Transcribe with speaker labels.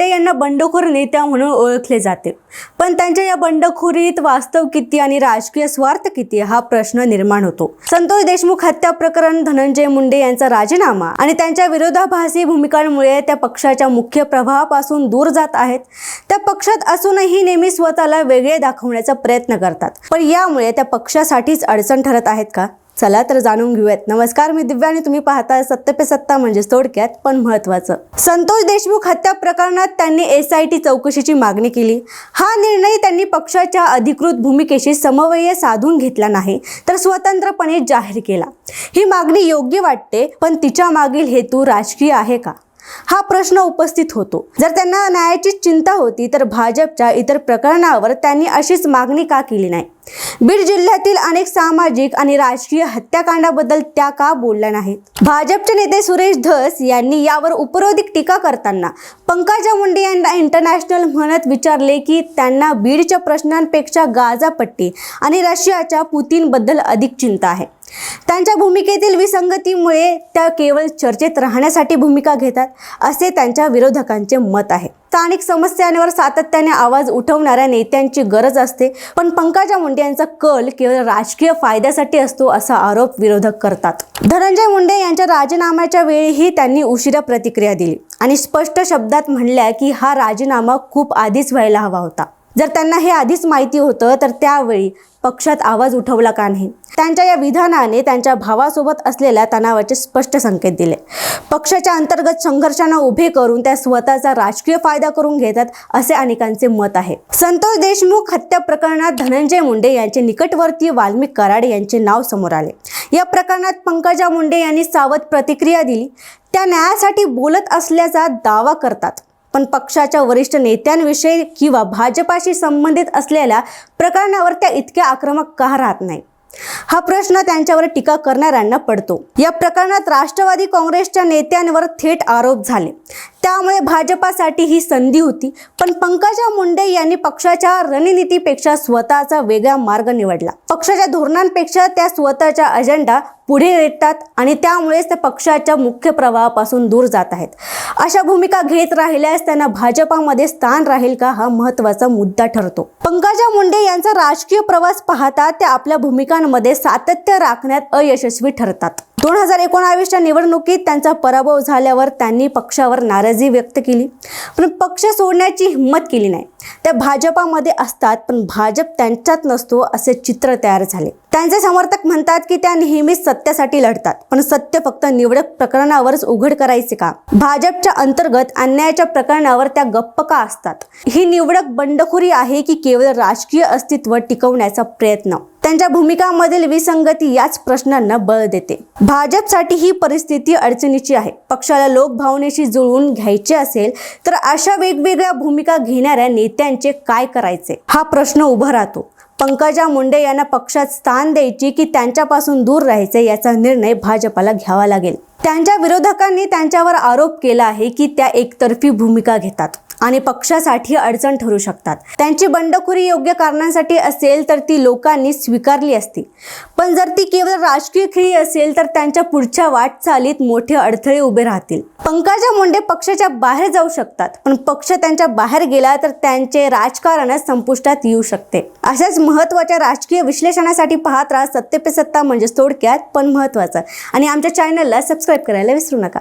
Speaker 1: मुंडे यांना बंडखोर नेत्या म्हणून ओळखले जाते. पण त्यांच्या या बंडखोरीत वास्तव किती आणि राजकीय स्वार्थ किती हा प्रश्न निर्माण होतो. संतोष देशमुख हत्या प्रकरण धनंजय मुंडे यांचा राजीनामा आणि त्यांच्या विरोधाभासी भूमिकांमुळे त्या पक्षाच्या मुख्य प्रभावापासून दूर जात आहेत. त्या पक्षात असूनही नेहमी स्वतःला वेगळे दाखवण्याचा प्रयत्न करतात. पण यामुळे त्या पक्षासाठीच अडचण ठरत आहेत का? चला तर जाणून घेऊयात. नमस्कार मी दिव्या आणि तुम्ही पाहताय सत्य पे सत्ता म्हणजे थोडक्यात पण महत्वाचं संतोष देशमुख हत्या प्रकरणात त्यांनी एस आय टी चौकशीची मागणी केली. हा निर्णय त्यांनी पक्षाच्या अधिकृत भूमिकेशी समवय साधून घेतला नाही तर स्वतंत्रपणे जाहीर केला. ही मागणी योग्य वाटते पण तिच्या मागील हेतू राजकीय आहे का? हा प्रश्न उपस्थित होतो. जर त्यांना न्यायाची चिंता होती तर भाजपच्या इतर प्रकरणावर त्यांनी अशीच मागणी का केली नाही? बीड जिल्ह्यातील अनेक सामाजिक आणि राजकीय हत्याकांडाबद्दल त्या का बोलल्या नाहीत? भाजपचे नेते सुरेश धस यांनी यावर उपरोधिक टीका करताना पंकजा मुंडे यांना इंटरनॅशनल म्हणत विचारले की त्यांना बीडच्या प्रश्नांपेक्षा गाझापट्टी आणि रशियाच्या पुतीनबद्दल अधिक चिंता आहे. त्यांच्या भूमिकेतील विसंगतीमुळे त्या केवळ चर्चेत राहण्यासाठी भूमिका घेतात असे त्यांच्या विरोधकांचे मत आहे. स्थानिक समस्यांवर सातत्याने आवाज उठवणाऱ्या नेत्यांची गरज असते पण पंकजा मुंडे यांचा कल केवळ राजकीय फायद्यासाठी असतो असा आरोप विरोधक करतात. धनंजय मुंडे यांच्या राजीनाम्याच्या वेळीही त्यांनी उशिरा प्रतिक्रिया दिली आणि स्पष्ट शब्दात म्हणल्या की हा राजीनामा खूप आधीच व्हायला हवा होता. जर त्यांना हे आधीच माहिती होतं तर त्यावेळी पक्षात आवाज उठवला का नाही? त्यांच्या या विधानाने त्यांच्या भावासोबत असलेल्या तणावाचे स्पष्ट संकेत दिले. पक्षाच्या अंतर्गत संघर्षांना उभे करून त्या स्वतःचा राजकीय फायदा करून घेतात असे अनेकांचे मत आहे. संतोष देशमुख हत्या प्रकरणात धनंजय मुंडे यांचे निकटवर्तीय वाल्मिक कराड यांचे नाव समोर आले. या प्रकरणात पंकजा मुंडे यांनी सावध प्रतिक्रिया दिली. त्या न्यायासाठी बोलत असल्याचा दावा करतात. पण पक्षाच्या वरिष्ठ नेत्यांविषयी किंवा भाजपाशी संबंधित असलेल्या प्रकरणावर त्या इतक्या आक्रमक का राहत नाही? हा प्रश्न त्यांच्यावर टीका करणाऱ्यांना पडतो. या प्रकरणात राष्ट्रवादी काँग्रेसच्या नेत्यांवर थेट आरोप झाले. त्यामुळे भाजपासाठी ही संधी होती. पण पंकजा मुंडे यांनी पक्षाच्या रणनीतीपेक्षा स्वतःचा वेगळा मार्ग निवडला. पक्षाच्या धोरणांपेक्षा त्या स्वतःचा अजेंडा पुढे येतात आणि त्यामुळेच त्या पक्षाच्या मुख्य प्रवाहापासून दूर जात आहेत. अशा भूमिका घेत राहिल्यास त्यांना भाजपामध्ये स्थान राहील का हा महत्त्वाचा मुद्दा ठरतो. पंकजा मुंडे यांचा राजकीय प्रवास पाहता त्या आपल्या भूमिकांमध्ये सातत्य राखण्यात अयशस्वी ठरतात. दोन हजार एकोणावीसच्या निवडणुकीत त्यांचा पराभव झाल्यावर त्यांनी पक्षावर नाराजी व्यक्त केली. पण पक्ष सोडण्याची हिंमत केली नाही. त्या भाजपामध्ये असतात पण भाजप त्यांच्यात नसतो असे चित्र तयार झाले. त्यांचे समर्थक म्हणतात की त्या नेहमीच सत्यासाठी लढतात पण सत्य फक्त निवडक प्रकरणावरच उघड करायचे का? भाजपच्या अंतर्गत अन्यायाच्या प्रकरणावर त्या गप्प का असतात? ही निवडक बंडखोरी आहे की केवळ राजकीय अस्तित्व टिकवण्याचा प्रयत्न? त्यांच्या भूमिकांमधील विसंगती याच प्रश्नांना बळ देते. भाजपसाठी ही परिस्थिती अडचणीची आहे. पक्षाला लोकभावनेशी जुळवून घ्यायचे असेल तर अशा वेगवेगळ्या भूमिका घेणाऱ्या नेत्यांचे काय करायचे? हा प्रश्न उभा राहतो. पंकजा मुंडे यांना पक्षात स्थान द्यायची की त्यांच्यापासून दूर राहायचे याचा निर्णय भाजपाला घ्यावा लागेल. त्यांच्या विरोधकांनी त्यांच्यावर आरोप केला आहे की त्या एकतर्फी भूमिका घेतात. आणि पक्षासाठी अडचण ठरू शकतात. त्यांची बंडखोरी योग्य कारणांसाठी असेल तर ती लोकांनी स्वीकारली असती. पण जर ती केवळ राजकीय खेळी असेल तर त्यांच्या पुढच्या वाटचालीत मोठे अडथळे उभे राहतील. पंकजा मुंडे पक्षाच्या बाहेर जाऊ शकतात. पण पक्ष त्यांच्या बाहेर गेला तर त्यांचे राजकारणच संपुष्टात येऊ शकते. अशाच महत्त्वाच्या राजकीय विश्लेषणासाठी पाहत राहा. सत्य पे सत्ता म्हणजे थोडक्यात पण महत्वाचं आणि आमच्या चॅनलला सबस्क्राईब करायला विसरू नका.